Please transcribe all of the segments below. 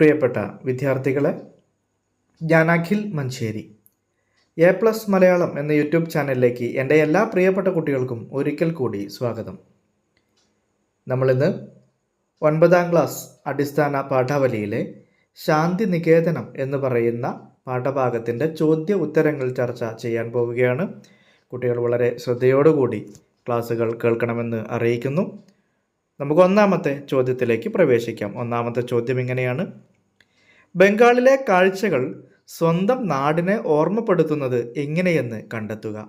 പ്രിയപ്പെട്ട വിദ്യാർത്ഥികളെ ഞാൻ അഖിൽ മഞ്ചേരി. എ പ്ലസ് മലയാളം എന്ന യൂട്യൂബ് ചാനലിലേക്ക് എന്റെ എല്ലാ പ്രിയപ്പെട്ട കുട്ടികൾക്കും ഒരിക്കൽ കൂടി സ്വാഗതം. നമ്മളിന്ന് ഒൻപതാം ക്ലാസ് അടിസ്ഥാന പാഠാവലിയിലെ ശാന്തി നികേതനം എന്ന് പറയുന്ന പാഠഭാഗത്തിന്റെ ചോദ്യ ഉത്തരങ്ങൾ ചർച്ച ചെയ്യാൻ പോവുകയാണ്. കുട്ടികൾ വളരെ ശ്രദ്ധയോടുകൂടി ക്ലാസ്സുകൾ കേൾക്കണമെന്ന് അറിയിക്കുന്നു. നമുക്ക് ഒന്നാമത്തെ ചോദ്യത്തിലേക്ക് പ്രവേശിക്കാം. ഒന്നാമത്തെ ചോദ്യം ഇങ്ങനെയാണ്. ബംഗാളിലെ കാഴ്ചകൾ സ്വന്തം നാടിനെ ഓർമ്മപ്പെടുത്തുന്നത് എങ്ങനെയെന്ന് കണ്ടെത്തുക.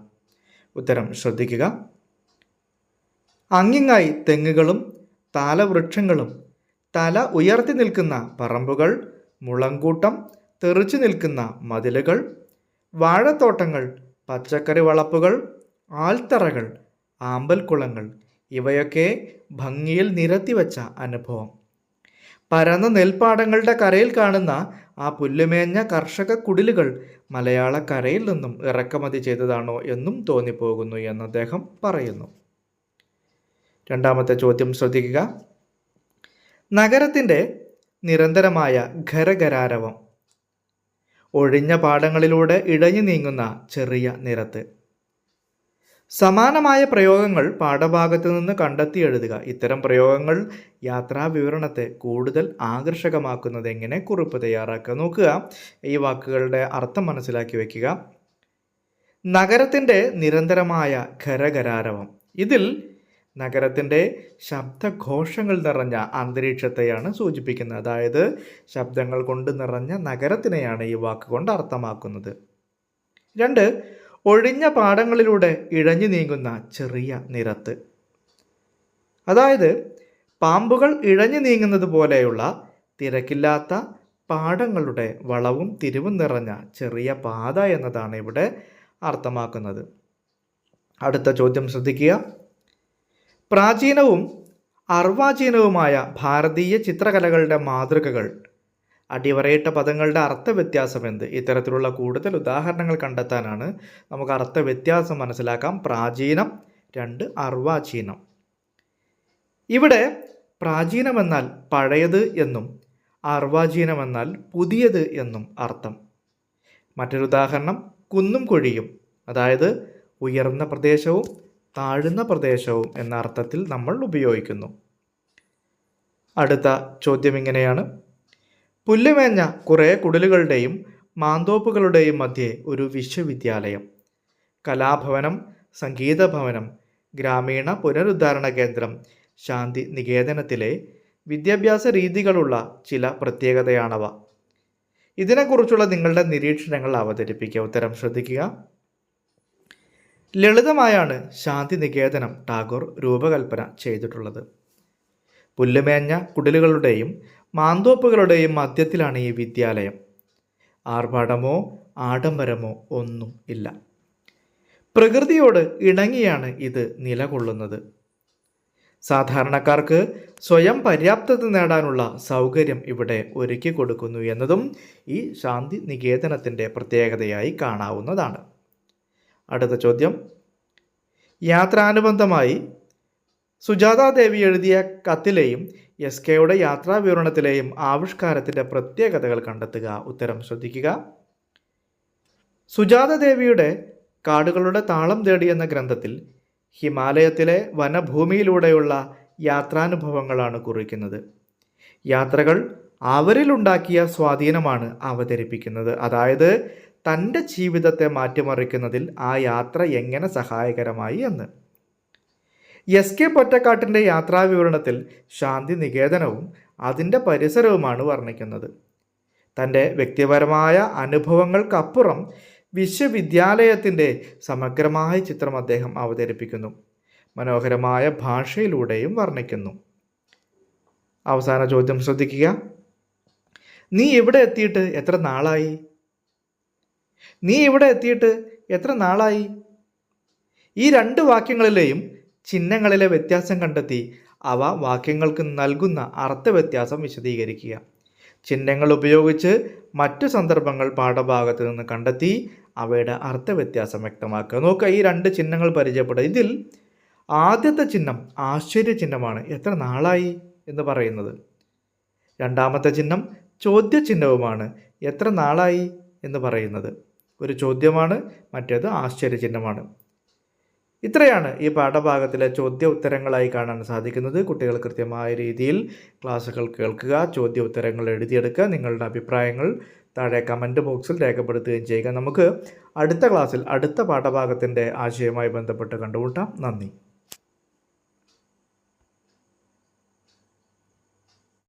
ഉത്തരം ശ്രദ്ധിക്കുക. അങ്ങിങ്ങായി തെങ്ങുകളും താലവൃക്ഷങ്ങളും തല ഉയർത്തി നിൽക്കുന്ന പറമ്പുകൾ മുളങ്കൂട്ടം തെറിച്ചു നിൽക്കുന്ന മതിലുകൾ വാഴത്തോട്ടങ്ങൾ പച്ചക്കറി വളപ്പുകൾ ആൽത്തറകൾ ആമ്പൽക്കുളങ്ങൾ ഇവയൊക്കെ ഭംഗിയിൽ നിരത്തിവെച്ച അനുഭവം. പരന്ന നെൽപ്പാടങ്ങളുടെ കരയിൽ കാണുന്ന ആ പുല്ലുമേഞ്ഞ കർഷക കുടിലുകൾ മലയാള കരയിൽ നിന്നും ഇറക്കുമതി ചെയ്തതാണോ എന്നും തോന്നിപ്പോകുന്നു എന്ന് അദ്ദേഹം പറയുന്നു. രണ്ടാമത്തെ ചോദ്യം ശ്രദ്ധിക്കുക. നഗരത്തിന്റെ നിരന്തരമായ ഖരഖരാരവം. ഒഴിഞ്ഞ പാടങ്ങളിലൂടെ ഇഴഞ്ഞു നീങ്ങുന്ന ചെറിയ നിരത്ത്. സമാനമായ പ്രയോഗങ്ങൾ പാഠഭാഗത്ത് നിന്ന് കണ്ടെത്തി എഴുതുക. ഇത്തരം പ്രയോഗങ്ങൾ യാത്രാ വിവരണത്തെ കൂടുതൽ ആകർഷകമാക്കുന്നത് എങ്ങനെ? കുറിപ്പ് തയ്യാറാക്കുക നോക്കുക. ഈ വാക്കുകളുടെ അർത്ഥം മനസ്സിലാക്കി വയ്ക്കുക നഗരത്തിന്റെ നിരന്തരമായ ഖരകരാരവം ഇതിൽ നഗരത്തിന്റെ ശബ്ദഘോഷങ്ങൾ നിറഞ്ഞ അന്തരീക്ഷത്തെയാണ് സൂചിപ്പിക്കുന്നത്. അതായത് ശബ്ദങ്ങൾ കൊണ്ട് നിറഞ്ഞ നഗരത്തിനെയാണ് ഈ വാക്കുകൊണ്ട് അർത്ഥമാക്കുന്നത്. രണ്ട് ഒഴിഞ്ഞ പാടങ്ങളിലൂടെ ഇഴഞ്ഞു നീങ്ങുന്ന ചെറിയ നിരത്ത്. അതായത് പാമ്പുകൾ ഇഴഞ്ഞു നീങ്ങുന്നത് പോലെയുള്ള തിരക്കില്ലാത്ത പാടങ്ങളുടെ വളവും തിരിവും നിറഞ്ഞ ചെറിയ പാത എന്നതാണ് ഇവിടെ അർത്ഥമാക്കുന്നത്. അടുത്ത ചോദ്യം ശ്രദ്ധിക്കുക. പ്രാചീനവും അർവാചീനവുമായ ഭാരതീയ ചിത്രകലകളുടെ മാതൃകകൾ അടിവരയിട്ട പദങ്ങളുടെ അർത്ഥ വ്യത്യാസം എന്ത്? ഇത്തരത്തിലുള്ള കൂടുതൽ ഉദാഹരണങ്ങൾ കണ്ടെത്താനാണ് നമുക്ക് അർത്ഥ വ്യത്യാസം മനസ്സിലാക്കാം. പ്രാചീനം രണ്ട് അർവാചീനം. ഇവിടെ പ്രാചീനം എന്നാൽ പഴയത് എന്നും അർവാചീനം എന്നാൽ പുതിയത് എന്നും അർത്ഥം. മറ്റൊരു ഉദാഹരണം കുന്നും കുഴിയും അതായത് ഉയർന്ന പ്രദേശവും താഴ്ന്ന പ്രദേശവും എന്ന അർത്ഥത്തിൽ നമ്മൾ ഉപയോഗിക്കുന്നു. അടുത്ത ചോദ്യം ഇങ്ങനെയാണ്. പുല്ലുമേഞ്ഞ കുറേ കുടലുകളുടെയും മാന്തോപ്പുകളുടെയും മധ്യേ ഒരു വിശ്വവിദ്യാലയം. കലാഭവനം സംഗീതഭവനം ഗ്രാമീണ പുനരുദ്ധാരണ കേന്ദ്രം ശാന്തി നികേതനത്തിലെ വിദ്യാഭ്യാസ രീതികളുള്ള ചില പ്രത്യേകതയാണവ. ഇതിനെക്കുറിച്ചുള്ള നിങ്ങളുടെ നിരീക്ഷണങ്ങൾ അവതരിപ്പിക്കുക. ഉത്തരം ശ്രദ്ധിക്കുക. ലളിതമായാണ് ശാന്തി നികേതനം ടാഗോർ രൂപകൽപ്പന ചെയ്തിട്ടുള്ളത്. പുല്ലുമേഞ്ഞ കുടിലുകളുടെയും മാന്തോപ്പുകളുടെയും മധ്യത്തിലാണ് ഈ വിദ്യാലയം. ആർഭാടമോ ആഡംബരമോ ഒന്നും ഇല്ല. പ്രകൃതിയോട് ഇണങ്ങിയാണ് ഇത് നിലകൊള്ളുന്നത്. സാധാരണക്കാർക്ക് സ്വയം പര്യാപ്തത നേടാനുള്ള സൗകര്യം ഇവിടെ ഒരുക്കി കൊടുക്കുന്നു എന്നതും ഈ ശാന്തി നികേതനത്തിന്റെ പ്രത്യേകതയായി കാണാവുന്നതാണ്. അടുത്ത ചോദ്യം. യാത്രാനുബന്ധമായി സുജാതാദേവി എഴുതിയ കത്തിലെയും എസ് കെയുടെ യാത്രാ വിവരണത്തിലെയും ആവിഷ്കാരത്തിന്റെ പ്രത്യേകതകൾ കണ്ടെത്തുക. ഉത്തരം ശ്രദ്ധിക്കുക. സുജാതദേവിയുടെ കാടുകളുടെ താളം തേടി എന്ന ഗ്രന്ഥത്തിൽ ഹിമാലയത്തിലെ വനഭൂമിയിലൂടെയുള്ള യാത്രാനുഭവങ്ങളാണ് കുറിക്കുന്നത്. യാത്രകൾ അവരിലുണ്ടാക്കിയ സ്വാധീനമാണ് അവതരിപ്പിക്കുന്നത്. അതായത് തന്റെ ജീവിതത്തെ മാറ്റിമറിക്കുന്നതിൽ ആ യാത്ര എങ്ങനെ സഹായകരമായി എന്ന്. എസ് കെ പൊറ്റക്കാട്ടിന്റെ യാത്രാവിവരണത്തിൽ ശാന്തി നികേതനവും അതിന്റെ പരിസരവുമാണ് വർണിക്കുന്നത്. തന്റെ വ്യക്തിപരമായ അനുഭവങ്ങൾക്കപ്പുറം വിശ്വവിദ്യാലയത്തിന്റെ സമഗ്രമായ ചിത്രം അദ്ദേഹം അവതരിപ്പിക്കുന്നു. മനോഹരമായ ഭാഷയിലൂടെയും വർണിക്കുന്നു. അവസാന ചോദ്യം ശ്രദ്ധിക്കുക. നീ ഇവിടെ എത്തിയിട്ട് എത്ര നാളായി? നീ ഇവിടെ എത്തിയിട്ട് എത്ര നാളായി? ഈ രണ്ട് വാക്യങ്ങളിലെയും ചിഹ്നങ്ങളിലെ വ്യത്യാസം കണ്ടെത്തി അവ വാക്യങ്ങൾക്ക് നൽകുന്ന അർത്ഥവ്യത്യാസം വിശദീകരിക്കുക. ചിഹ്നങ്ങൾ ഉപയോഗിച്ച് മറ്റു സന്ദർഭങ്ങൾ പാഠഭാഗത്ത് നിന്ന് കണ്ടെത്തി അവയുടെ അർത്ഥവ്യത്യാസം വ്യക്തമാക്കുക. നോക്കുക ഈ രണ്ട് ചിഹ്നങ്ങൾ പരിചയപ്പെടുക. ഇതിൽ ആദ്യത്തെ ചിഹ്നം ആശ്ചര്യ ചിഹ്നമാണ്. എത്ര നാളായി എന്ന് പറയുന്നത്? രണ്ടാമത്തെ ചിഹ്നം ചോദ്യചിഹ്നവുമാണ്. എത്ര നാളായി എന്ന് പറയുന്നത്? ഒരു ചോദ്യമാണ് മറ്റേത് ആശ്ചര്യചിഹ്നമാണ് ഇത്രയാണ് ഈ പാഠഭാഗത്തിലെ ചോദ്യ ഉത്തരങ്ങളായി കാണാൻ സാധിക്കുന്നത്. കുട്ടികൾ കൃത്യമായ രീതിയിൽ ക്ലാസ്സുകൾ കേൾക്കുക ചോദ്യ ഉത്തരങ്ങൾ എഴുതിയെടുക്കുക നിങ്ങളുടെ അഭിപ്രായങ്ങൾ താഴെ കമന്റ് ബോക്സിൽ രേഖപ്പെടുത്തുകയും ചെയ്യുക. നമുക്ക് അടുത്ത ക്ലാസ്സിൽ അടുത്ത പാഠഭാഗത്തിന്റെ ആശയവുമായി ബന്ധപ്പെട്ട് കണ്ടുമുട്ടാം. നന്ദി.